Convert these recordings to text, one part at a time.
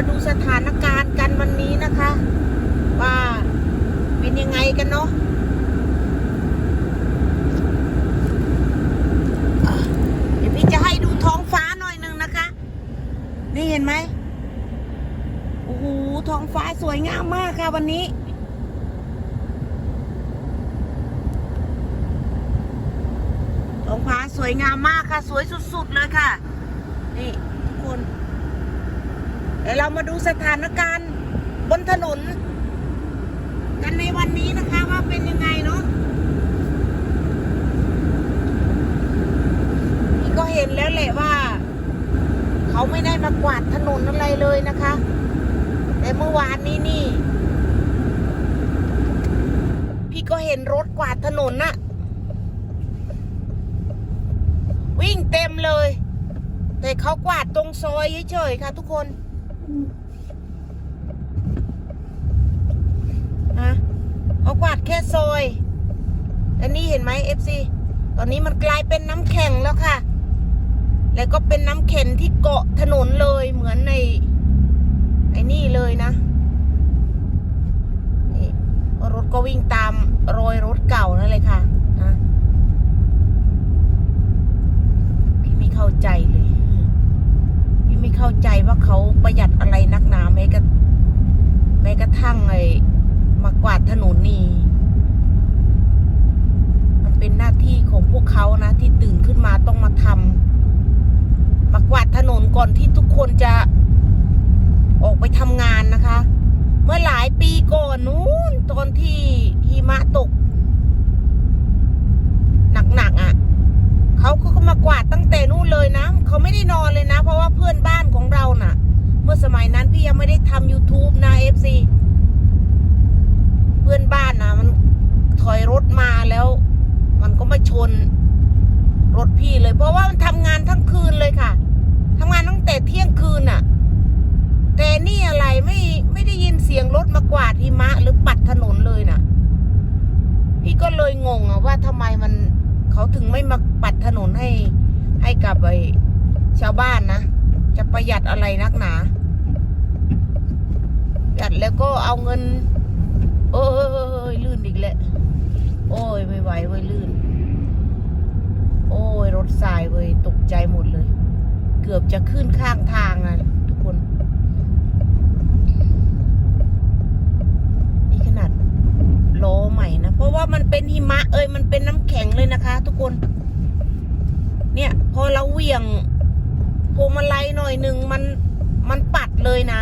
มาดูสถานการณ์กันวันนี้นะคะ ว่าเป็นยังไงกันเนาะเดี๋ยวพี่จะให้ดูท้องฟ้าหน่อยหนึ่งนะคะ นี่เห็นไหมโอ้โหท้องฟ้าสวยงามมากค่ะวันนี้ท้องฟ้าสวยงามมากค่ะ สวยสุดๆเลยค่ะ นี่ ดี๋ยวเรามาดูสถานการณ์บนถนน กันในวันนี้นะคะว่าเป็นยังไงเนาะนี่ก็เห็นแล้วแหละว่า เขาไม่ได้มากวาดถนนอะไรเลยนะคะ แต่เมื่อวานนี้นี่ พี่ก็เห็นรถกวาดถนนน่ะ วิ่งเต็มเลย แต่เขากวาดตรงซอยเฉยๆค่ะทุกคน ฮะเขากวาดแค่ซอย อันนี้เห็นไหมเอฟซีตอนนี้มันกลายเป็นน้ำแข็งแล้วค่ะ แล้วก็เป็นน้ำแข็งที่เกาะถนนเลยเหมือนในไอ้นี่เลยนะนี่รถก็วิ่งตามรอยรถเก่านั่นเลยค่ะนะพี่ไม่เข้าใจเลย ไม่เข้าใจว่าเขาประหยัดอะไรนักหนาแม้กระแม้กระทั่งไอ้มากวาดถนนนี่มันเป็นหน้าที่ของพวกเขานะที่ตื่นขึ้นมาต้องมาทำมากวาดถนนก่อนที่ทุกคนจะออกไปทำงานนะคะ เมื่อหลายปีก่อนนู้นตอนที่หิมะตก หนักๆอะ เขาก็มากวาดตั้งแต่นู่นเลยนะเขาไม่ได้นอนเลยนะ เพราะว่าเพื่อนบ้านของเราน่ะ เมื่อสมัยนั้นพี่ยังไม่ได้ทำ YouTube นะ FC เพื่อนบ้านนะมันถอยรถมาแล้ว มันก็มาชนรถพี่เลย เพราะว่ามันทำงานทั้งคืนเลยค่ะทำงานตั้งแต่เที่ยงคืนน่ะ แต่นี่อะไรไม่ไม่ได้ยินเสียงรถมากวาดหิมะ หรือปัดถนนเลยน่ะ พี่ก็เลยงงอะว่าทำไมมัน เขาถึงไม่มาปัดถนนให้ให้กับไอ้ชาวบ้านนะ จะประหยัดอะไรนักหนาประหยัดแล้วก็เอาเงิน โอ้ยลื่นอีกแล้วโอ้ยไม่ไหวเว้ยลื่น โอ้ยรถสายเว้ยตกใจหมดเลย เกือบจะขึ้นข้างทางอะทุกคน นี่ขนาด ล้อใหม่นะ เพราะว่ามันเป็นหิมะเอ้ยมันเป็นน้ำแข็งเลยนะคะ ทุกคน เนี่ย พอเราเหวี่ยงพวงมาลัยหน่อยหนึ่งมันมันปัดเลยนะ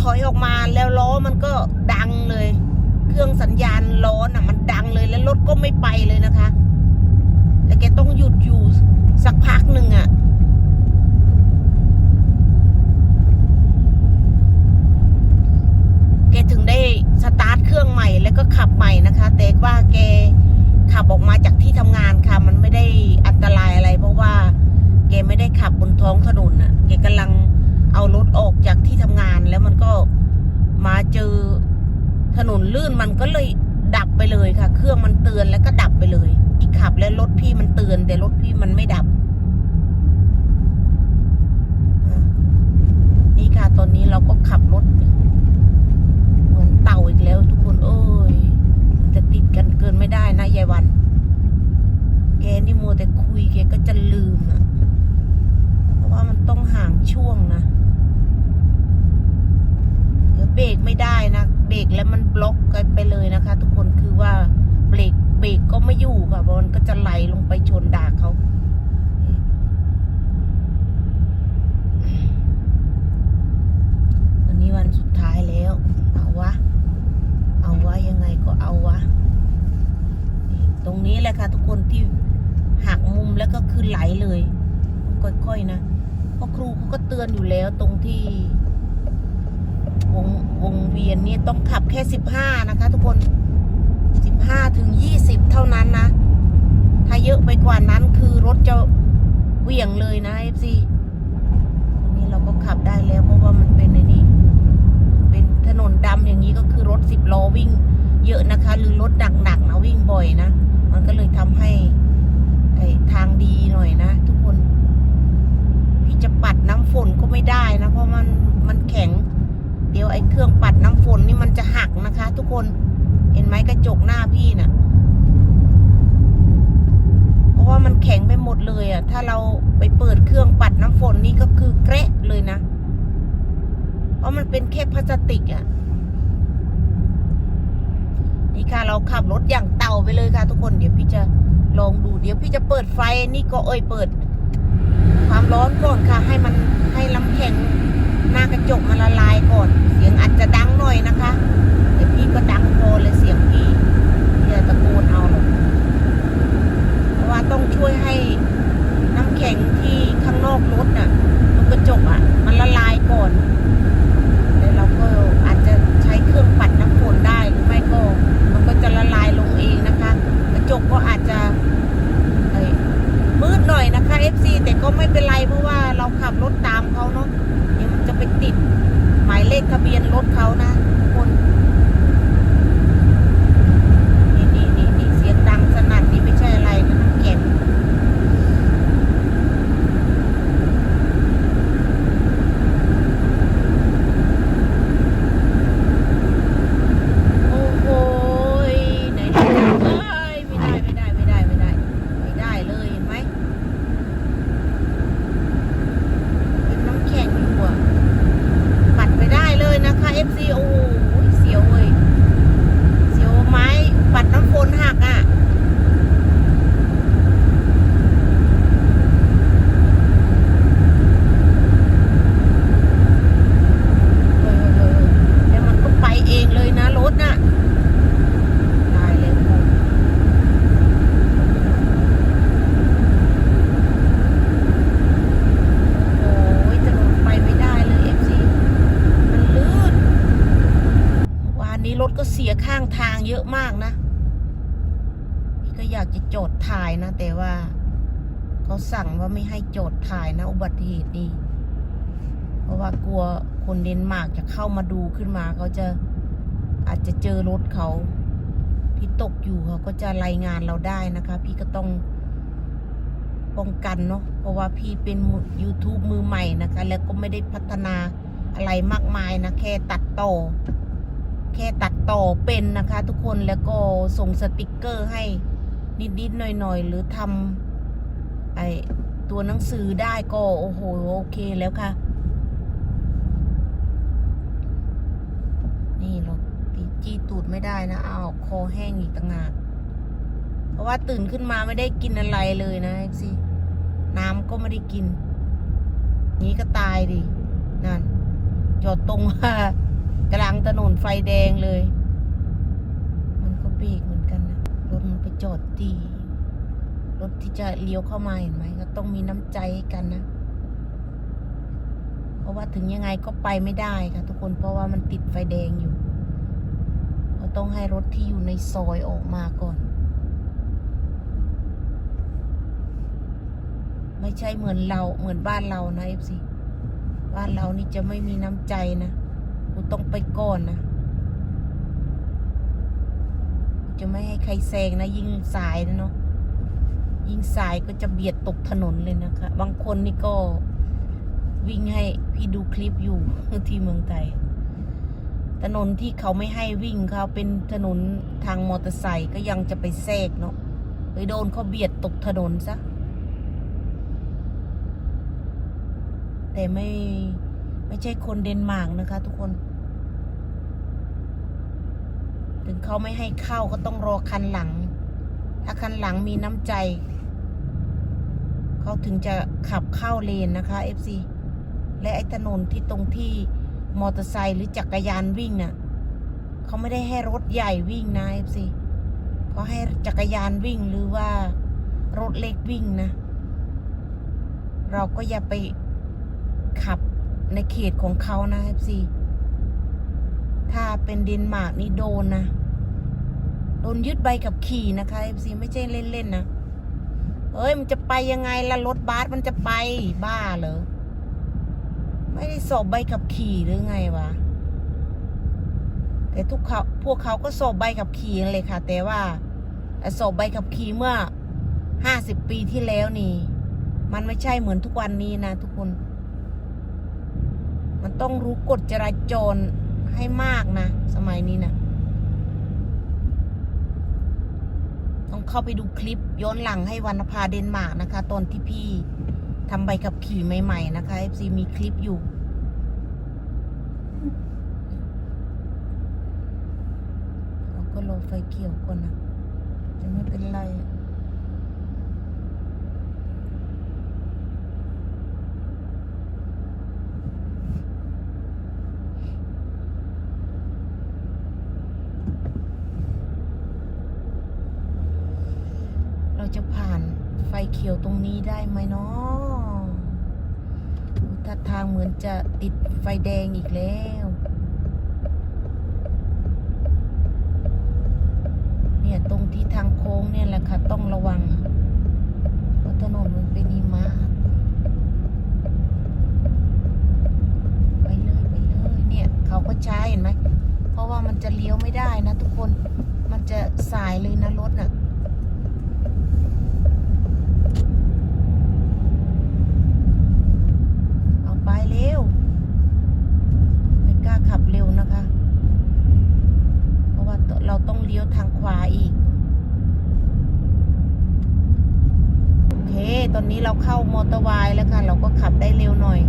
ถอยออกมาแล้วล้อมันก็ดังเลย เครื่องสัญญาณล้อน่ะ มันดังเลยแล้วรถก็ไม่ไปเลยนะคะแล้วแกต้องหยุดอยู่สักพักหนึ่งอะ่ะแกถึงได้สตาร์ทเครื่องใหม่แล้วก็ขับใหม่นะคะ แต่ว่าแกขับออกมาจากที่ทำงานค่ะ มันไม่ได้อันตรายอะไร เพราะว่า แกไม่ได้ขับบนท้องถนนน่ะแกกำลัง เอารถออกจากที่ทำงานแล้วมันก็มาเจอถนนลื่นมันก็เลยดับไปเลยค่ะ เครื่องมันเตือนแล้วก็ดับไปเลยอีกขับแล้วรถพี่มันเตือน แต่รถพี่มันไม่ดับ นี่ค่ะตอนนี้เราก็ขับรถ เหมือนเต่าอีกแล้วทุกคนเอ้ยจะติดกันเกินไม่ได้นะยายวัน แกนี่มัวแต่คุยแกก็จะลืมอะเพราะว่ามันต้องห่างช่วงนะ เบรกไม่ได้นะเบรกแล้วมันบล็อกกันไปเลยนะคะ ทุกคนคือว่าเบรกเบรกก็ไม่อยู่ค่ะเพราะมันก็จะไหลลงไปชนดากเขาวันนี้วันสุดท้ายแล้ว เอาวะ เอาวะยังไงก็เอาวะ ตรงนี้แหละค่ะ ทุกคนที่หักมุมแล้วก็คือไหลเลย ค่อยๆนะเพราะครูเขาก็เตือนอยู่แล้วตรงที่ วงวงเวียนนี่ต้องขับแค่สิบห้านะคะ ทุกคนสิบห้าถึงยี่สิบเท่านั้นนะ ถ้าเยอะไปกว่านั้นคือรถจะเหวี่ยงเลยนะเอฟซีนี้เราก็ขับได้แล้วเพราะว่ามันเป็นในนี้เป็นถนนดำอย่างนี้ก็คือรถสิบล้อวิ่ง เยอะนะคะ หรือรถหนักๆนะวิ่งบ่อยนะ มันก็เลยทำให้ไอ้ทางดีหน่อยนะ ทุกคน พี่จะปัดน้ำฝนก็ไม่ได้นะ เพราะมันมันแข็ง เดี๋ยวไอ้เครื่องปัดน้ำฝนนี่มันจะหั กคน เห็นไหมกระจกหน้าพี่น่ะ เพราะว่ามันแข็งไปหมดเลยอะ ถ้าเราไปเปิดเครื่องปัดน้ำฝนนี่ก็คือแกระเลยนะ เพราะมันเป็นแค่พลาสติกอะ นี่ค่ะเราขับรถอย่างเต่าไปเลยค่ะ ทุกคน เดี๋ยวพี่จะลองดู เดี๋ยวพี่จะเปิดไฟนี่ก็เอ้ยเปิด ความร้อนก่อนค่ะ ให้มันให้ลำแข็งหน้ากระจกมันละลายก่อน เสียงอาจจะดังหน่อยนะคะ ก็ดังโพอเลยเสียงพี่อย่าตะโกนเอาหรอกเพราะว่าต้องช่วยให้น้ำแข็งที่ข้างนอกรถน่ะตรงกระจกอะ มันละลายก่อนแล้วเราก็อาจจะใช้เครื่องปัดน้ำฝนได้หรือไม่ก็ มันก็จะละลายลงเองนะคะ กระจกก็อาจจะมืดหน่อยนะคะ FC แต่ก็ไม่เป็นไรเพราะว่าเราขับรถตามเขาเนาะเดี๋ยวมันจะไปติดหมายเลขทะเบียนรถเขานะทุกคน นี่นี่นี่นี่เสียงดังสนั่นนี่ไม่ใช่อะไรนะน้ำแข็งโอ้โหยไหนดูเอ้ยไม่ได้ไม่ได้ไม่ได้ไม่ได้ ไม่ได้เลยเห็นไหม เป็นน้ำแข็งอยู่อะปัดไปได้เลยนะคะ FC โอ้โหเสียวเว้ยเสียวไม้ปัดน้ำฝนหักอะ เออเออแล้วมันก็ไปเองเลยนะรถน่ะตายแล้วกูโอ้ยถนนไปไม่ได้เลย FC มันลื่นวานนี้รถก็เสียข้างทางเยอะมากนะ พี่ก็อยากจะโจทย์ถ่ายนะ แต่ว่า เขาสั่งว่าไม่ให้โจทย์ถ่ายนะอุบัติเหตุนี้เพราะว่ากลัวคนเดนมาร์กจะเข้ามาดูขึ้นมาเขาจะอาจจะเจอรถเขาที่ตกอยู่เขาก็จะรายงานเราได้นะคะ พี่ก็ต้องป้องกันเนาะเพราะว่าพี่เป็นมือ YouTube มือใหม่นะคะ แล้วก็ไม่ได้พัฒนาอะไรมากมายนะ แค่ตัดต่อ แค่ตัดต่อเป็นนะคะ ทุกคนแล้วก็ส่งสติกเกอร์ให้นิดๆหน่อยๆหรือทำ ไอตัวหนังสือได้ก็โอ้โหโอเคแล้วค่ะ นี่เราตีจี้ตูดไม่ได้นะเอาคอแห้งอีกต่างหากเพราะว่าตื่นขึ้นมาไม่ได้กินอะไรเลยนะเอฟซีน้ำก็ไม่ได้กิน นี้ก็ตายดินั่นจอดตรงว่ากลางถนนไฟแดงเลย มันก็เบรกเหมือนกันนะรถมันไปจอดตี ถที่จะเลี้ยวเข้ามาเห็นไหมก็ต้องมีน้ำใจให้กันนะ เพราะว่าถึงยังไงก็ไปไม่ได้ค่ะทุกคนเพราะว่ามันติดไฟแดงอยู่เราต้องให้รถที่อยู่ในซอยออกมาก่อน ไม่ใช่เหมือนเราเหมือนบ้านเรานะเอฟซีบ้านเรานี่จะไม่มีน้ำใจนะกูต้องไปก่อนนะจะไม่ให้ใครแซงนะ ยิ่งสายนะเนาะ ยิ่งสายก็จะเบียดตกถนนเลยนะคะ บางคนนี่ก็วิ่งให้พี่ดูคลิปอยู่ที่เมืองไทย ถนนที่เขาไม่ให้วิ่งเขาเป็นถนนทางมอเตอร์ไซค์ก็ยังจะไปแทรกเนาะไปโดนเขาเบียดตกถนนซะ แต่ไม่ไม่ใช่คนเดนมาร์กนะคะ ทุกคน ถึงเขาไม่ให้เข้าก็ต้องรอคันหลัง ถ้าคันหลังมีน้ำใจ เขาถึงจะขับเข้าเลนนะคะ FC และไอ้ถนนที่ตรงที่มอเตอร์ไซค์หรือจักรยานวิ่งน่ะเขาไม่ได้ให้รถใหญ่วิ่งนะ FC เขาให้จักรยานวิ่งหรือว่ารถเล็กวิ่งนะ เราก็อย่าไปขับในเขตของเขานะ FC ถ้าเป็นเดนมาร์กนี่โดนนะ โดนยึดใบขับขี่นะคะ FC ไม่ใช่เล่นๆนะ เอ้ยมันจะไปยังไงล่ะรถบัสมันจะไปบ้าเหรอไม่ได้สอบใบขับขี่หรือไงวะแต่ทุกเขาพวกเขาก็สอบใบขับขี่เลยค่ะ แต่ว่าสอบใบขับขี่เมื่อห้าสิบปีที่แล้วนี่ มันไม่ใช่เหมือนทุกวันนี้นะทุกคน มันต้องรู้กฎจราจรให้มากนะ สมัยนี้นะต้อง เข้าไปดูคลิปย้อนหลังให้วันพาเดนมาร์กนะคะ ตอนที่พี่ทำใบขับขี่ใหม่ ๆ นะคะ FC มีคลิปอยู่เราก็รอไฟเขียวก่อนนะ จะไม่เป็นไร เราจะผ่านไฟ เขียวตรงนี้ได้ไหมเนาะถ้าทางเหมือนจะติดไฟแดงอีกแล้วเนี่ยตรงที่ทางโค้งเนี่ยแหละค่ะ ต้องระวังเพราะถนนมันเป็นหิมะไปเลยไปเลยเนี่ยเขาก็ใช้เห็นไหมเพราะว่ามันจะเลี้ยวไม่ได้นะทุกคนมันจะสายเลยนะรถน่ะ เอาไปเร็ว ไม่กล้าขับเร็วนะคะ เพราะว่าเราต้องเลี้ยวทางขวาอีก โอเค ตอนนี้เราเข้ามอเตอร์ไวน์แล้วค่ะ เราก็ขับได้เร็วหน่อย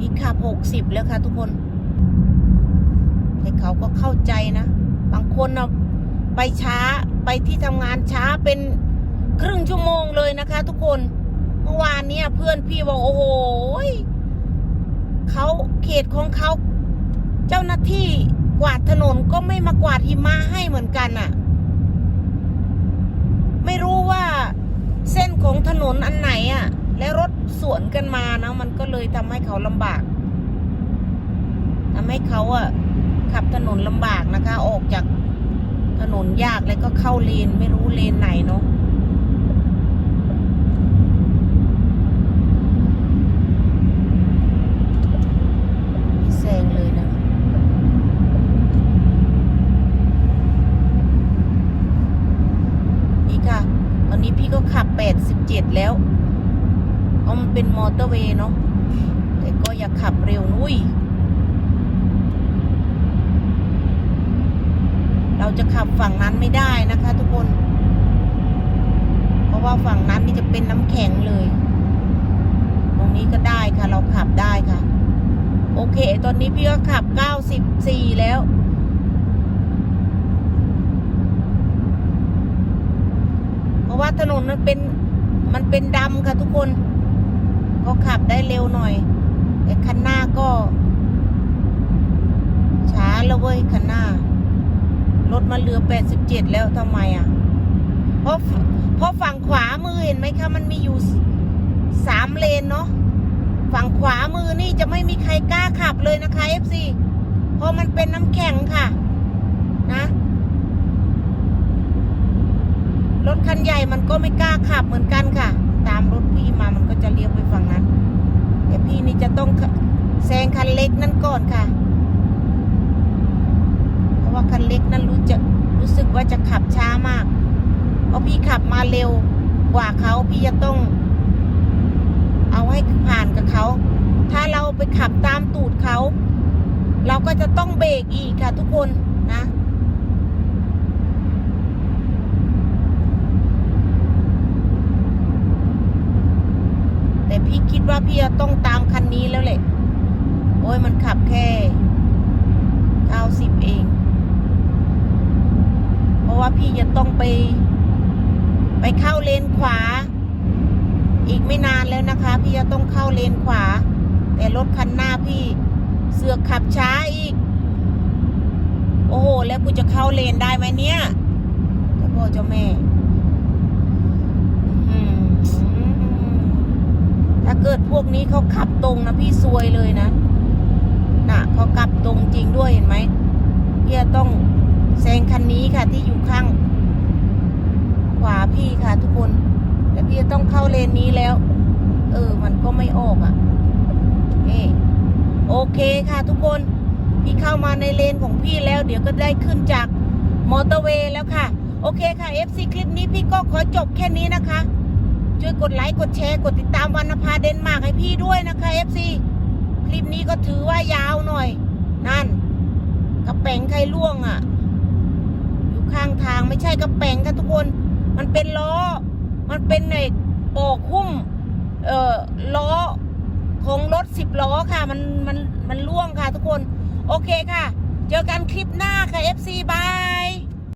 อีกขับหก สิบแล้วค่ะทุกคน แต่เขาก็เข้าใจนะ บางคนเอาไปช้าไปที่ทำงานช้าเป็นครึ่งชั่วโมงเลยนะคะ ทุกคน เมื่อวานเนี้ยเพื่อนพี่บอกโอ้โหเขาเขตของเขาเจ้าหน้าที่กวาดถนนก็ไม่มากวาดหิมะให้เหมือนกันอะ่ะ ไม่รู้ว่าเส้นของถนนอันไหนอะ่ะ และรถสวนกันมานะมันก็เลยทำให้เขาลำบาก ให้เขาอะขับถนนลำบากนะคะ ออกจากถนนยากแล้วก็เข้าเลนไม่รู้เลนไหนเนาะไม่แซงเลยนะนี่ค่ะตอนนี้พี่ก็ขับ87 แล้วมันเป็นมอเตอร์เวย์เนาะ แต่ก็อย่าขับเร็วนุ้ย เราจะขับฝั่งนั้นไม่ได้นะคะ ทุกคน เพราะว่าฝั่งนั้นนี่จะเป็นน้ำแข็งเลย ตรงนี้ก็ได้ค่ะ เราขับได้ค่ะ โอเค ตอนนี้พี่ก็ขับ 94 แล้ว เพราะว่าถนนมันเป็นมันเป็นดำค่ะทุกคน ก็ขับได้เร็วหน่อย แต่คันหน้าก็ ช้าแล้วเว้ยคันหน้า รถมาเหลือ87แล้วทำไมอะ เพราะเพราะฝั่งขวามือเห็นไหมคะ มันมีอยู่สามเลนเนาะฝั่งขวามือนี่จะไม่มีใครกล้าขับเลยนะคะ FC เพราะมันเป็นน้ำแข็งค่ะ นะ รถคันใหญ่มันก็ไม่กล้าขับเหมือนกันค่ะ ตามรถพี่มามันก็จะเลี้ยวไปฝั่งนั้นแต่พี่นี่จะต้องแซงคันเล็กนั่นก่อนค่ะ ว่าคันเล็กนั้นรู้จะรู้สึกว่าจะขับช้ามาก เพราะพี่ขับมาเร็วกว่าเขาพี่จะต้อง เอาให้ผ่านกับเขา ถ้าเราไปขับตามตูดเขา เราก็จะต้องเบรกอีกค่ะทุกคนนะแต่พี่คิดว่าพี่จะต้องตามคันนี้แล้วแหละ โอ้ยมันขับแค่เก้าสิบเอง ว่าพี่จะต้องไป ไปเข้าเลนขวา อีกไม่นานแล้วนะคะ พี่จะต้องเข้าเลนขวา แต่รถคันหน้าพี่เสือกขับช้าอีก โอ้โห แล้วกูจะเข้าเลนได้ไหมเนี่ยเจ้าพ่อเจ้าแม่ถ้าเกิดพวกนี้เขาขับตรงนะพี่ซวยเลยนะ น่ะเขาขับตรงจริงด้วยเห็นไหมพี่จะต้อง แซงคันนี้ค่ะที่อยู่ข้าง ขวาพี่ค่ะทุกคน แต่พี่จะต้องเข้าเลนนี้แล้ว เออ มันก็ไม่ออกอะ่ะนี่โอเคค่ะทุกคน พี่เข้ามาในเลนของพี่แล้ว เดี๋ยวก็ได้ขึ้นจากมอเตอร์เวย์แล้วค่ะ โอเคค่ะ FC คลิปนี้พี่ก็ขอจบแค่นี้นะคะ ช่วยกดไลค์กดแชร์กดติดตามวรรณภาเดนมาร์กให้พี่ด้วยนะคะ FC คลิปนี้ก็ถือว่ายาวหน่อย นั่นกระแป๋งใครล่วงอะ่ะ ข้างทางไม่ใช่กระแป๋งค่ะทุกคน มันเป็นล้อ มันเป็นไอ้ปอกหุ้ม เอ่อล้อของรถสิบล้อค่ะ มันมันมันล่วงค่ะทุกคน โอเคค่ะ เจอกันคลิปหน้าค่ะ FC บาย